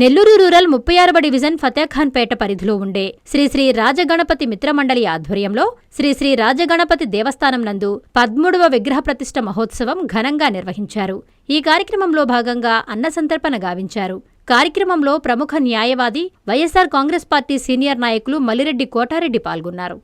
Nellore rural ముప్పై ఆరవ division Fatehkhanpet పరిధిలో ఉండే శ్రీ శ్రీ రాజగణపతి మిత్రమండలి ఆధ్వర్యంలో శ్రీ శ్రీ రాజగణపతి దేవస్థానం నందు పద్మూడవ విగ్రహ ప్రతిష్ఠ మహోత్సవం ఘనంగా నిర్వహించారు. ఈ కార్యక్రమంలో భాగంగా అన్న సంతర్పణ గావించారు. కార్యక్రమంలో ప్రముఖ న్యాయవాది వైఎస్సార్ కాంగ్రెస్ పార్టీ సీనియర్ నాయకులు మల్లిరెడ్డి కోటారెడ్డి పాల్గొన్నారు.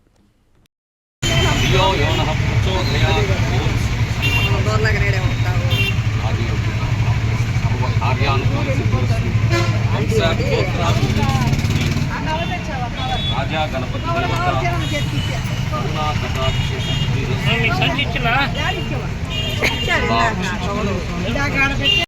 రాజా గణపతి కటాక్ష